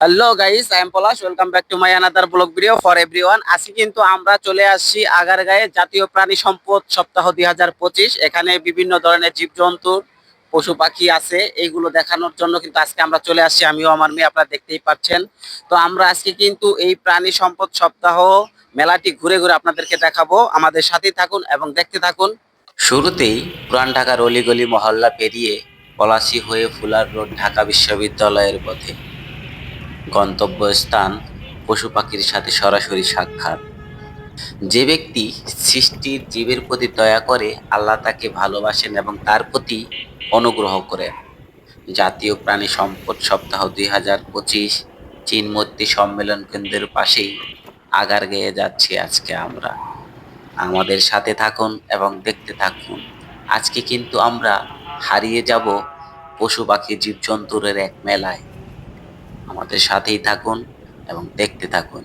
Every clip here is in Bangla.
Hello guys I am Palash welcome back to my another blog video for everyone আজকে কিন্তু আমরা চলে আসছি আগারগাঁয়ে জাতীয় প্রাণী সম্পদ সপ্তাহ দুই হাজার পঁচিশ। এখানে বিভিন্ন ধরনের জীবজন্তু, পশু পাখি আছে, এইগুলো দেখানোর জন্য কিন্তু আজকে আমরা চলে আসছি। আমিও, আমার মেয়ে, আপনারা দেখতেই পাচ্ছেন। তো আমরা আজকে কিন্তু এই প্রাণী সম্পদ সপ্তাহ মেলাটি ঘুরে ঘুরে আপনাদেরকে দেখাবো। আমাদের সাথেই থাকুন এবং দেখতে থাকুন। শুরুতেই পুরান ঢাকার অলিগলি মহল্লা পেরিয়ে পলাশি হয়ে ফুলার রোড ঢাকা বিশ্ববিদ্যালয়ের পথে। গন্তব্যস্থান পশু পাখির সাথে সরাসরি সাক্ষাৎ। যে ব্যক্তি সৃষ্টির জীবের প্রতি দয়া করে আল্লাহ তাকে ভালোবাসেন এবং তার প্রতি অনুগ্রহ করেন। জাতীয় প্রাণী সম্পদ সপ্তাহ দুই হাজার পঁচিশ চীনমূর্তি সম্মেলন কেন্দ্রের পাশেই আগার গেয়ে যাচ্ছি আজকে আমরা। আমাদের সাথে থাকুন এবং দেখতে থাকুন। আজকে কিন্তু আমরা হারিয়ে যাব পশু পাখি জীবজন্তুরের এক মেলায়। আমাদের সাথেই থাকুন এবং দেখতে থাকুন।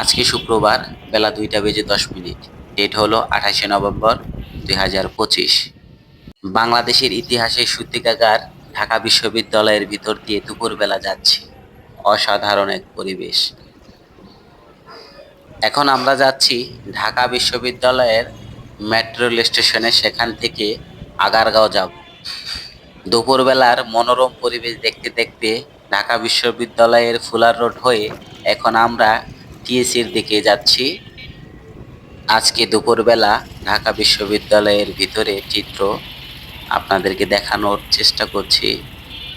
আজকে শুক্রবার বেলা দুইটা বেজে দশ মিনিট। ডেট হলো আঠাশে নভেম্বর দুই হাজার পঁচিশ। বাংলাদেশের ইতিহাসের সূতিকাগার ঢাকা বিশ্ববিদ্যালয়ের ভিতর দিয়ে দুপুরবেলা যাচ্ছি। অসাধারণ এক পরিবেশ। এখন আমরা যাচ্ছি ঢাকা বিশ্ববিদ্যালয়ের মেট্রো রেল স্টেশনে, সেখান থেকে আগারগাঁও যাব। দুপুরবেলার মনোরম পরিবেশ দেখতে দেখতে ঢাকা বিশ্ববিদ্যালয়ের ফুলার রোড হয়ে এখন আমরা টিএসির দিকে যাচ্ছি। আজকে দুপুরবেলা ঢাকা বিশ্ববিদ্যালয়ের ভিতরে চিত্র আপনাদেরকে দেখানোর চেষ্টা করছি।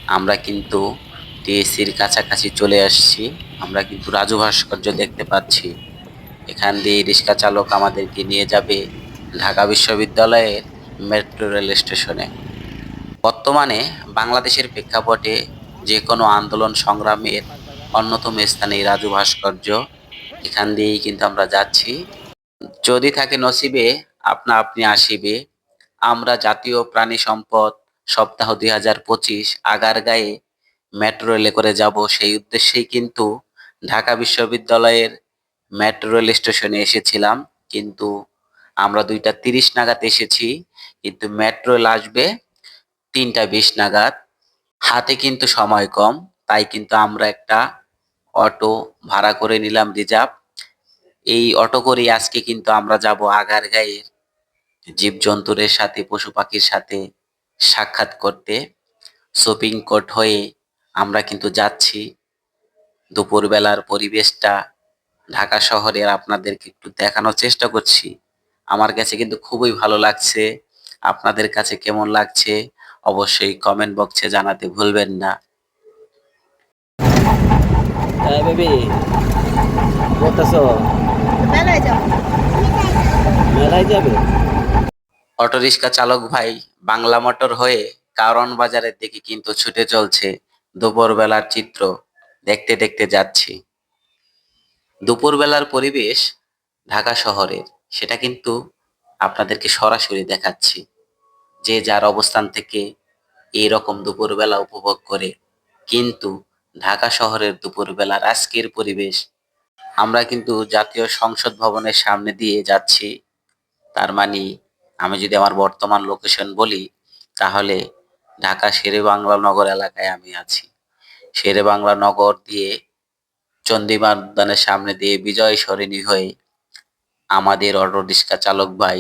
আমরা কিন্তু টিএসির কাছাকাছি চলে আসছি। আমরা কিন্তু রাজু ভাস্কর্য দেখতে পাচ্ছি। এখান দিয়ে রিক্সা চালক আমাদেরকে নিয়ে যাবে ঢাকা বিশ্ববিদ্যালয়ের মেট্রো রেল স্টেশনে। বর্তমানে বাংলাদেশের প্রেক্ষাপটে যে কোনো আন্দোলন সংগ্রামের অন্যতম স্থানে রাজু ভাস্কর্য, এখান দিয়েই কিন্তু আমরা যাচ্ছি। যদি থাকে নসিবে, আপনা আপনি আসিবে। আমরা জাতীয় প্রাণী সম্পদ সপ্তাহ দুই হাজার পঁচিশ আগারগাঁয়ে মেট্রো রেলে করে যাব। সেই উদ্দেশ্যেই কিন্তু ঢাকা বিশ্ববিদ্যালয়ের মেট্রো রেল স্টেশনে এসেছিলাম। কিন্তু আমরা দুইটা তিরিশ নাগাদ এসেছি। কিন্তু মেট্রো রেল আসবে তিনটা বিশ নাগাদ। হাতে কিন্তু সময় কম, তাই কিন্তু আমরা একটা অটো ভাড়া করে নিলাম রিজার্ভ। এই অটো করেই আজকে কিন্তু আমরা যাব আগারগাঁয়ের জীবজন্তুদের সাথে, পশু পাখির সাথে সাক্ষাৎ করতে। শপিং কোর্ট হয়ে আমরা কিন্তু যাচ্ছি। দুপুরবেলার পরিবেশটা ঢাকা শহরের আপনাদেরকে একটু দেখানোর চেষ্টা করছি। আমার কাছে কিন্তু খুবই ভালো লাগছে। আপনাদের কাছে কেমন লাগছে? অবশ্যই কমেন্ট বক্সে জানাতে ভুলবেন না। বেবি। বলতেছো? মেলায় যাব মেলায় যাবে? অটো চালক ভাই বাংলা মোটর হয়ে কারণ বাজারের দিকে কিন্তু ছুটে চলছে দুপুরবেলার চিত্র। দেখতে দেখতে যাচ্ছি। দুপুরবেলার পরিবেশ ঢাকা শহরের সেটা কিন্তু আপনাদেরকে সরাসরি দেখাচ্ছি। যে যার অবস্থান থেকে এই রকম দুপুরবেলা উপভোগ করে। কিন্তু ঢাকা শহরের দুপুরবেলার আজকের পরিবেশ, আমরা কিন্তু জাতীয় সংসদ ভবনের সামনে দিয়ে যাচ্ছি। তার মানে আমি যদি আমার বর্তমান লোকেশন বলি, তাহলে ঢাকা শেরে বাংলা নগর এলাকায় আমি আছি। শেরে বাংলা নগর দিয়ে চন্দিমার উদ্যানের সামনে দিয়ে বিজয় সরণি হয়ে আমাদের অটো রিক্সা চালক ভাই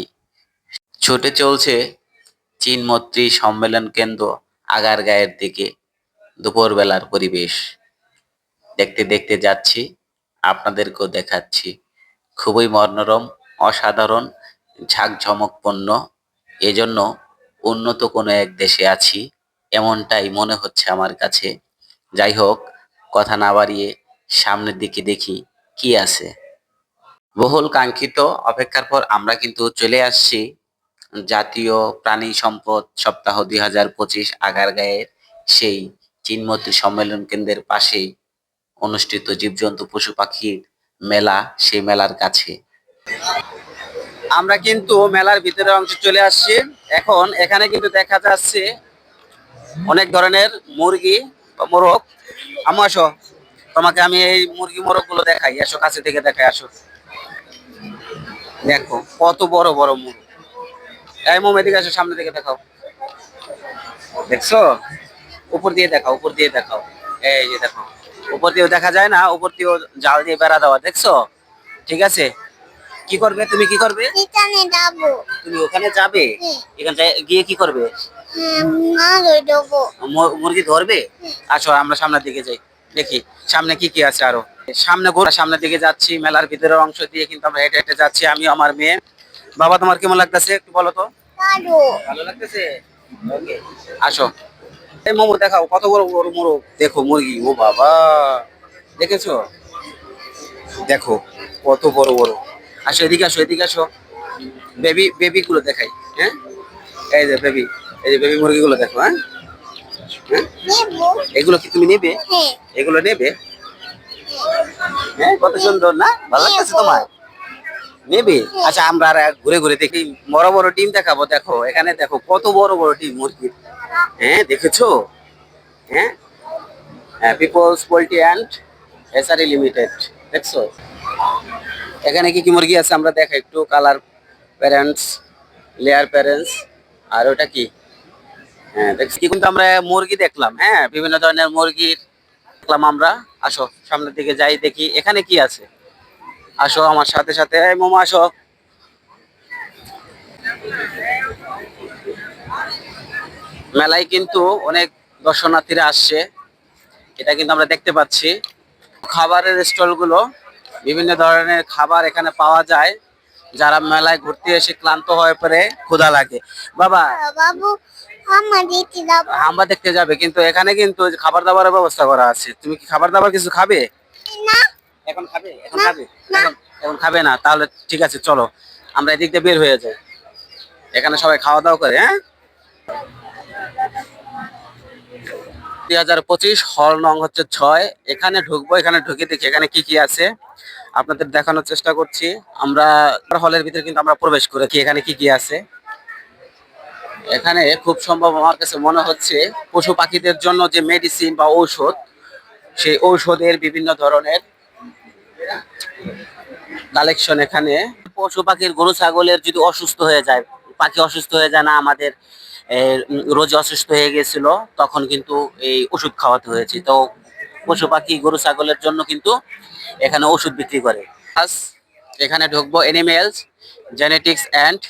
ছুটে চলছে চীনমৈত্রী সম্মেলন কেন্দ্র আগারগাঁয়ের দিকে দুপুরবেলার পরিবেশ। দেখতে দেখতে যাচ্ছি, আপনাদেরকেও দেখাচ্ছি। খুবই মনোরম, অসাধারণ, ঝাঁকঝমকপূর্ণ। এজন্য উন্নত কোনো এক দেশে আছি, এমনটাই মনে হচ্ছে আমার কাছে। যাই হোক, কথা না বাড়িয়ে সামনের দিকে দেখি কি আছে। বহুল কাঙ্ক্ষিত অপেক্ষার পর আমরা কিন্তু চলে আসছি জাতীয় প্রাণী সম্পদ সপ্তাহ দুই হাজার পঁচিশ আগারগাঁয়ের সেই চিনমতি সম্মেলন কেন্দ্রের পাশেই অনুষ্ঠিত জীবজন্তু পশু পাখির মেলা, সেই মেলার কাছে। আমরা কিন্তু মেলার ভিতরে অংশে চলে আসছি। এখন এখানে কিন্তু দেখা যাচ্ছে অনেক ধরনের মুরগি বা মোরগ। আমু আসো, তোমাকে আমি এই মুরগি মোরগগুলো দেখাই। আসো, কাছে থেকে দেখাই, আসো। দেখো, কত বড় বড় মুরগ। এই মোম এদিকে আসো সামনে থেকে দেখাও। দেখছ? উপর দিয়ে দেখাও উপর দিয়ে দেখাও। এই যে দেখো উপর দিয়েও দেখা যায় না উপর দিয়েও জাল দিয়ে বেড়া দেওয়া দেখছ? ঠিক আছে? কি করবে? তুমি কি করবে? এখানে যাব। তুমি ওখানে যাবে? এখানে গিয়ে কি করবে? মুরগি ধরবে। আসো আমরা সামনের দিকে যাই। দেখি সামনে কি কি আছে আরও? সামনে গোড়া সামনের দিকে যাচ্ছি মেলার ভিতরের অংশ দিয়ে কিন্তু আমরা হেঁটে হেঁটে যাচ্ছি আমি আমার মেয়ে। বাবা তোমার কেমন লাগতেছে একটু বলো তো? ভালো। লাগতেছে? ওকে আসো। এই মোমো দেখাও কত বড় বড় মোরগ দেখো মুরগি। ও বাবা দেখেছ? দেখো কত বড় বড়। আসো এদিকে আসো এদিকে আসো। বেবি বেবি গুলো দেখাই হ্যাঁ? এই যে বেবি এই যে বেবি মুরগিগুলো দেখো হ্যাঁ? হ্যাঁ? এগুলো কি তুমি নেবে? হ্যাঁ। এগুলো নেবে? হ্যাঁ কত সুন্দর না? ভালো লাগতেছে তোমার? নেবে? আচ্ছা আমরা আর ঘুরে ঘুরে দেখি। বড় বড় ডিম দেখাবো, দেখো। এখানে দেখো, কত বড় বড় ডিম মুরগির। হ্যাঁ দেখেছ? হ্যাঁ? হ্যাঁ পিপলস পোলট্রি অ্যান্ড এসারি লিমিটেড দেখছ? এখানে কি কি মুরগি আছে আমরা দেখো একটু কালার প্যারেন্টস লেয়ার প্যারেন্টস আর ওটা কি? হ্যাঁ দেখছি? কিন্তু আমরা মুরগি দেখলাম হ্যাঁ? বিভিন্ন ধরনের মুরগির দেখলাম আমরা। আসো, সামনের দিকে যাই, দেখি। এখানে কি আছে? আসো আমার সাথে সাথে এই মোমো আসো। মেলায় কিন্তু অনেক দর্শনার্থীরা আসছে এটা কিন্তু আমরা দেখতে পাচ্ছি। খাবারের স্টলগুলো বিভিন্ন ধরনের খাবার এখানে পাওয়া যায় যারা মেলায় ঘুরতে এসে ক্লান্ত হয়ে পড়ে ক্ষুধা লাগে। বাবা আমরা দেখতে যাবে কিন্তু এখানে কিন্তু খাবার দাবারের ব্যবস্থা করা আছে। তুমি কি খাবার দাবার কিছু খাবে? না এখন খাবে? এখন খাবে? এখন এখন খাবে না তাহলে ঠিক আছে চলো। আমরা এদিক দিয়ে বের হয়ে যাই। এখানে সবাই খাওয়া দাওয়া করে হ্যাঁ? দুই হাজার পঁচিশ হল নং হচ্ছে ছয়। এখানে ঢুকবো এখানে ঢুকে দেখি এখানে কি কি আছে। আপনাদের দেখানোর চেষ্টা করছি। আমরা হলের ভিতরে কিন্তু আমরা প্রবেশ করেছি এখানে কি কি আছে। এখানে খুব সম্ভব আমার কাছে মনে হচ্ছে পশু পাখিদের জন্য যে মেডিসিন বা ঔষধ সেই ঔষধের বিভিন্ন ধরনের কালেকশন এখানে। পশু পাখির গরু, ছাগলের যদি অসুস্থ হয়ে যায়, পাখি অসুস্থ হয়ে যায় না, আমাদের রোজ অসুস্থ হয়ে গেছিল তখন কিন্তু এই ওষুধ খাওয়াতে হয়েছে। তো পশু পাখি, গরু, ছাগলের জন্য কিন্তু এখানে ওষুধ বিক্রি করে। এখানে ঢুকবো animals genetics and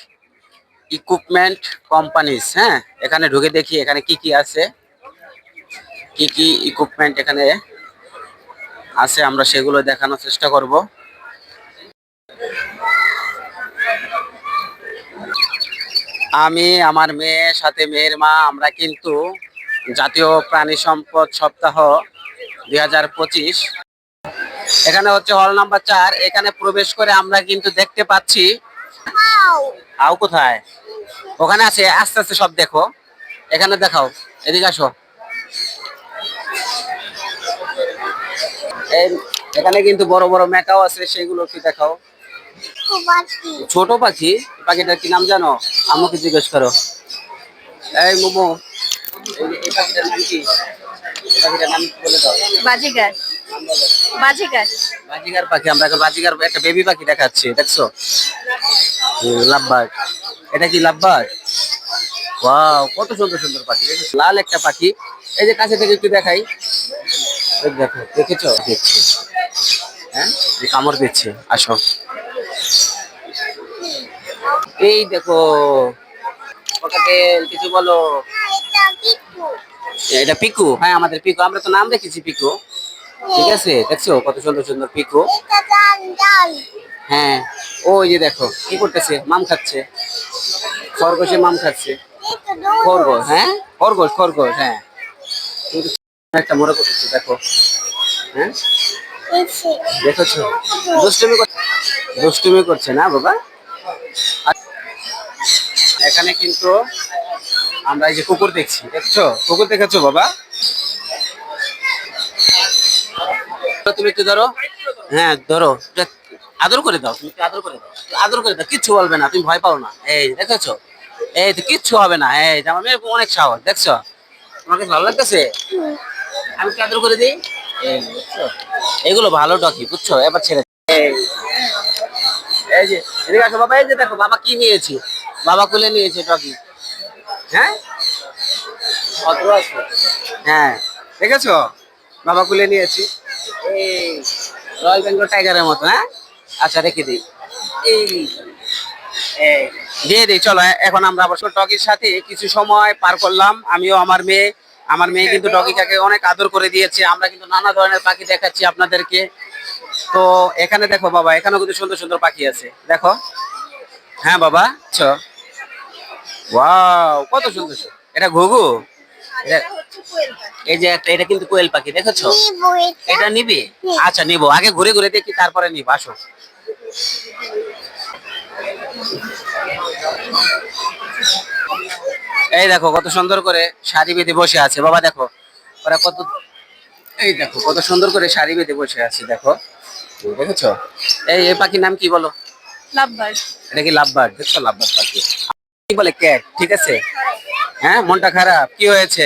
equipment companies হ্যাঁ? এখানে ঢুকে দেখি এখানে কি কি আছে। কি কি ইকুইপমেন্ট এখানে আছে, আমরা সেগুলো দেখানোর চেষ্টা করব। আমি, আমার মেয়ে, সাথে মেয়ের মা, আমরা কিন্তু জাতীয় প্রাণী সম্পদ সপ্তাহ দুই হাজার পঁচিশ। এখানে হচ্ছে হল নাম্বার চার, এখানে প্রবেশ করে আমরা কিন্তু দেখতে পাচ্ছি আও কোথায়? ওখানে আছে, আস্তে আস্তে সব দেখো। এখানে দেখাও, এদিকে আসো। এখানে কিন্তু বড় বড় মেটাও আছে সেগুলো কি দেখাও। ছোট পাখি। পাখিটার কি নাম জানো? আমাকে জিজ্ঞেস করো। এই মোমো এই- এই পাখিটার নাম কি? পাখিটার নাম বলে দাও। বাজিগার। বাজিগার। বাজিগার পাখি আমরা এখন বাজিগার একটা বেবি পাখি দেখাচ্ছি দেখছ? লাভবার্ড। এটা কি লাভবার্ড? ওয়াও কত সুন্দর সুন্দর পাখি লাল একটা পাখি। এই যে কাছে থেকে একটু দেখাই। দেখো, দেখেছ? দেখছি। হ্যাঁ? কামড় দিচ্ছে, আসো। এই দেখো কিছু বলো। এটা পিকু? হ্যাঁ আমাদের পিকু। আমরা তো নাম রেখেছি পিকু। ঠিক আছে? দেখছ? কত সুন্দর সুন্দর পিকু। হ্যাঁ। ওই যে দেখো, কি করতেছে? মাম খাচ্ছে। খরগোশে মাম খাচ্ছে। খরগোশ হ্যাঁ? খরগোশ খরগোশ হ্যাঁ। একটা মনে করতেছে দেখো। হ্যাঁ? দেখেছ। দুষ্টুমি দুষ্টুমি করছে না বাবা? এখানে কিন্তু আমরা এই যে কুকুর দেখছি দেখছ? কুকুর দেখেছ বাবা? তুমি একটু ধরো। হ্যাঁ ধরো। আদর করে দাও তুমি আদর করে দাও। আদর করে দাও কিচ্ছু বলবে না তুমি ভয় পাও না। এই দেখেছ? এই তো কিচ্ছু হবে না। এই আমার মেয়ের অনেক সাহস দেখছ? তোমার কাছে ভালো লাগতেছে? আমি কি আদর করে দিই? এগুলো ভালো ডকি বুঝছ? এবার ছেড়ে এই যে, এদিকে আসো বাবা, এই যে দেখো, বাবা কি নিয়েছি? বাবা কুলে নিয়েছে ডকি হ্যাঁ? হ্যাঁ দেখেছ? বাবা কুলে নিয়েছি। এই রয়্যাল বেঙ্গল টাইগারের মতো হ্যাঁ? আচ্ছা রেখে দিই। এই দিয়ে দিই, চলো, এখন আমরা অবশ্য ডগির সাথে কিছু সময় পার করলাম। আমিও আমার মেয়ে আমার মেয়ে কিন্তু ডগিটাকে অনেক আদর করে দিয়েছে। আমরা কিন্তু নানা ধরনের পাখি দেখাচ্ছি আপনাদেরকে। তো এখানে দেখো বাবা এখানেও কিন্তু সুন্দর সুন্দর পাখি আছে। দেখো। হ্যাঁ বাবা ওয়াও কত সুন্দর। এটা ঘুঘু? এই যে একটা এটা কিন্তু কোয়েল পাখি দেখেছ? এটা। এটা নিবি। আচ্ছা নিবো। আগে ঘুরে ঘুরে দেখি তারপরে নিব। আসো। এই দেখো কত সুন্দর করে শাড়ি বেঁধে বসে আছে। বাবা দেখো ওরা কত এই দেখো কত সুন্দর করে শাড়ি বেঁধে বসে আছে দেখো। দেখেছ? এই এই পাখির নাম কি বলো? লাভবার্ড। এটা কি লাভবার্ড? দেখছ লাভবার্ড পাখি। কি বলে ক্যাট ঠিক আছে? হ্যাঁ মনটা খারাপ। কি হয়েছে?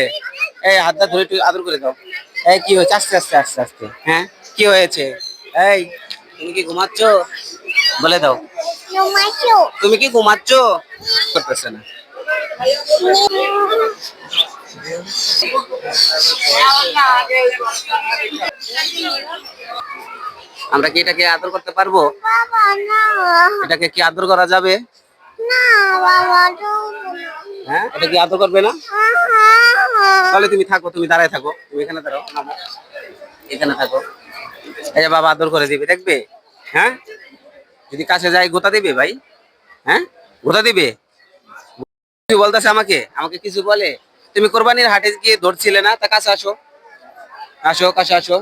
এই হাতটা ধরে একটু আদর করে দাও। এই কি হয়েছে? আস্তে আস্তে আস্তে আস্তে। হ্যাঁ কি হয়েছে? এই তুমি কি ঘুমাচ্ছ? বলে দাও। তুমি কি ঘুমাচ্ছ? করতেছে না। আমরা কি এটাকে আদর করতে পারব? এটাকে কি আদর করা যাবে? হ্যাঁ? এটা কি আদর করবে না? তাহলে তুমি থাকো, তুমি দাঁড়ায় থাকো। তুমি এখানে দাঁড়াও। এখানে থাকো। এই যে বাবা আদর করে দিবে, দেখবে? হ্যাঁ? যদি কাছে যাই গোতা দিবে ভাই? হ্যাঁ? গোতা দিবে? কিছু বলতেছে আমাকে? আমাকে কিছু বলে? তুমি কোরবানির হাটে গিয়ে ধরছিলে না? তা কাছে আসো। আসো, কাছে আসো।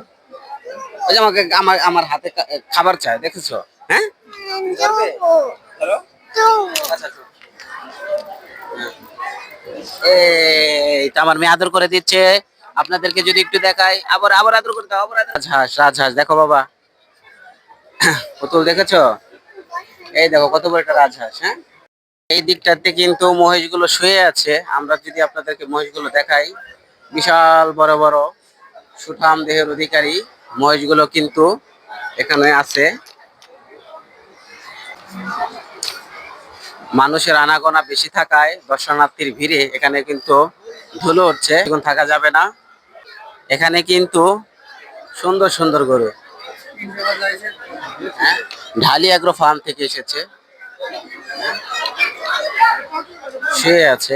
ওই যে আমাকে আমার আমার হাতে খাবার চায় দেখেছ? হ্যাঁ। এই তো আমার মেয়ে আদর করে দিচ্ছে। আপনাদেরকে যদি একটু দেখাই। আবার আবার আদর করে দাও, আবার রাজহাঁস রাজহাঁস, দেখো বাবা। পুতুল দেখেছ? এই দেখো, কত বড় একটা রাজহাঁস হ্যাঁ? এই দিকটাতে কিন্তু মহিষগুলো শুয়ে আছে। আমরা যদি আপনাদেরকে মহিষগুলো দেখাই বিশাল বড় বড় সুঠাম দেহের অধিকারী মহিষগুলো কিন্তু এখানে আছে। মানুষের আনাগোনা বেশি থাকায় দর্শনার্থীর ভিড়ে এখানে কিন্তু ধুলো উঠছে এখন থাকা যাবে না। এখানে কিন্তু সুন্দর সুন্দর গরু। হ্যাঁ, ঢালি অ্যাগ্রো ফার্ম থেকে এসেছে। শুয়ে আছে।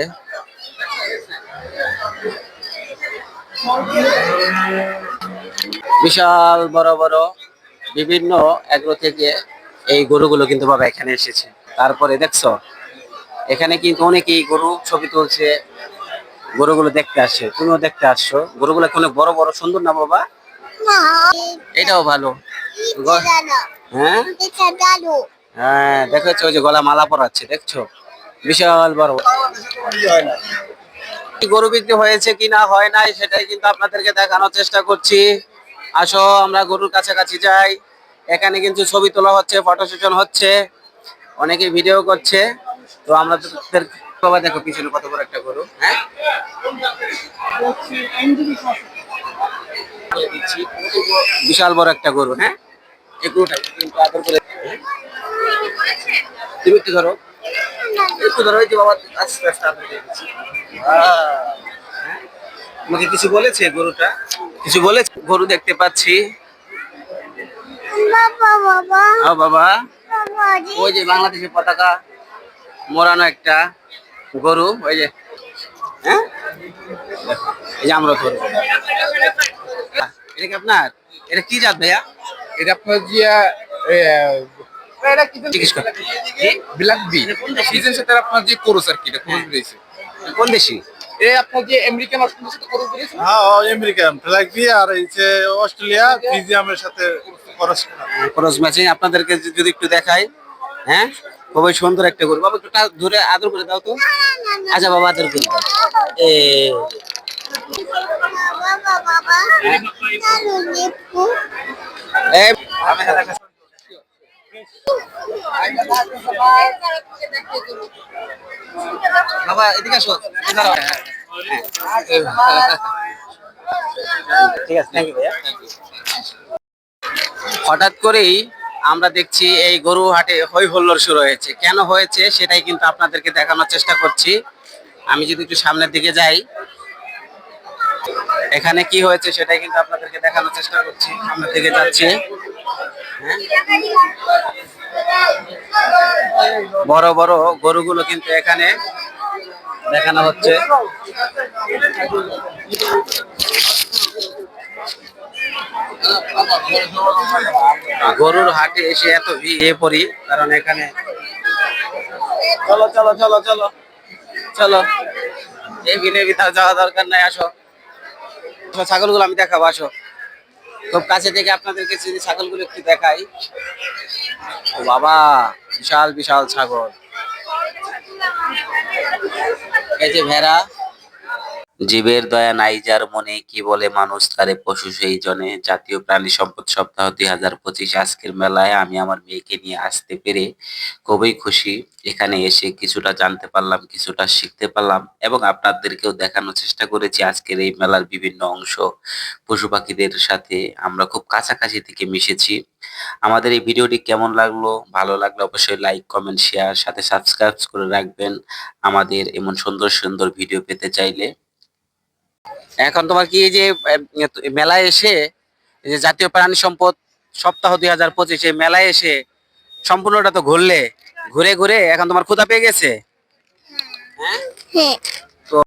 বিশাল বড় বড় বিভিন্ন অ্যাগ্রো থেকে এই গরুগুলো কিন্তু বাবা এখানে এসেছে। তারপরে দেখছ এখানে কিন্তু অনেকেই গরু ছবি তুলছে গরুগুলো দেখতে আসছে। তুমিও দেখতে আসছো। গরুগুলো অনেক বড় বড় সুন্দর না বাবা? এটাও ভালো। হ্যাঁ? হ্যাঁ দেখেছ ওই যে গলা মালা পরাচ্ছে দেখছ? বিশাল বড়। গরু বিক্রি হয়েছে কি না হয় নাই সেটাই কিন্তু আপনাদেরকে দেখানোর চেষ্টা করছি। আসো, আমরা গরুর কাছাকাছি যাই। এখানে কিন্তু ছবি তোলা হচ্ছে ফটো সেশন হচ্ছে। অনেকে ভিডিও করছে। তো আমরা বাবা, দেখো পিছনে কত বড় একটা গরু হ্যাঁ? বিশাল বড় একটা গরু হ্যাঁ? এই গরুটা কিন্তু আদর করে তুমি একটু ধরো। একটু ধরো যে বাবা আস্তে আস্তে হ্যাঁ? তোমাকে কিছু বলেছে গরুটা? কিছু বলেছে? গরু দেখতে পাচ্ছি। বাবা বাবা। ও বাবা। বাবা জি ওই যে বাংলাদেশের পতাকা মোড়ানো একটা গরু ওই যে। হ্যাঁ? এই যে আমরা গরু। এটা কি আপনার? এটা কি জাত ভাইয়া? এটা আপনার জিয়া জিজ্ঞেস কর জি? Black B. এটা কোন দেশি? সিজন সাথে আপনার যে কোরস আর কি এটা কোরস বেরিয়েছে কোন দেশি? এই আপনার যে আমেরিকান অস্ট্রেলিয়ার সাথে কোরস বেরিয়েছে হ্যাঁ আমেরিকান ফ্ল্যাগবি আর হচ্ছে অস্ট্রেলিয়া ফিজিয়ামের সাথে ম্যাচিং আপনাদেরকে যদি- যদি একটু দেখাই হ্যাঁ? খুবই সুন্দর একটা গরু বাবা একটু ধরে আদর করে দাও তো। আচ্ছা বাবা আদর করে দাও। এ। বাবা বাবা দাদু দেখো এ, আমি হাতে কাছে- বাবা এদিকে আসো। ঠিক আছে থ্যাংক ইউ ভাইয়া হঠাৎ করেই আমরা দেখছি এই গরু হাটে হই হল্লোড় শুরু হয়েছে কেন হয়েছে সেটাই কিন্তু আপনাদেরকে দেখানোর চেষ্টা করছি আমি যদি একটু সামনের দিকে যাই এখানে কি হয়েছে সেটাই কিন্তু আপনাদেরকে দেখানোর চেষ্টা করছি সামনের দিকে যাচ্ছি? বড় বড় গরুগুলো কিন্তু এখানে দেখানো হচ্ছে। গরুর হাটে এসে এত ভিড়ে পড়ি কারণ এখানে চলো চলো চলো চলো চলো। এই ভিড়ে ভিতরে যাওয়া দরকার নাই আসো, ছাগলগুলো আমি দেখাবো আসো। খুব কাছে থেকে আপনাদেরকে যদি ছাগলগুলো একটু দেখাই। ও বাবা, বিশাল বিশাল ছাগল। এই যে ভেড়া। জীবের দয়া নাই যার মনে, কি বলে মানুষ তারে পশু সেই জনে। জাতীয় প্রাণী সম্পদ সপ্তাহ দুই হাজার পঁচিশ আজকের মেলায় আমি আমার মেয়েকে নিয়ে আসতে পেরে খুবই খুশি। এখানে এসে কিছুটা জানতে পারলাম, কিছুটা শিখতে পারলাম এবং আপনাদেরকেও দেখানোর চেষ্টা করেছি আজকের এই মেলার বিভিন্ন অংশ। পশু পাখিদের সাথে আমরা খুব কাছাকাছি থেকে মিশেছি। আমাদের এই ভিডিওটি কেমন লাগল? ভালো লাগলে অবশ্যই লাইক, কমেন্ট, শেয়ার, সাথে সাবস্ক্রাইব করে রাখবেন। আমাদের এমন সুন্দর সুন্দর ভিডিও পেতে চাইলে এখন তোমার কি এই যে মেলায় এসে যে জাতীয় প্রাণী সম্পদ সপ্তাহ দুই হাজার পঁচিশে মেলায় এসে সম্পূর্ণটা তো ঘুরলে, ঘুরে ঘুরে এখন তোমার ক্ষুদা পেয়ে গেছে? হ্যাঁ।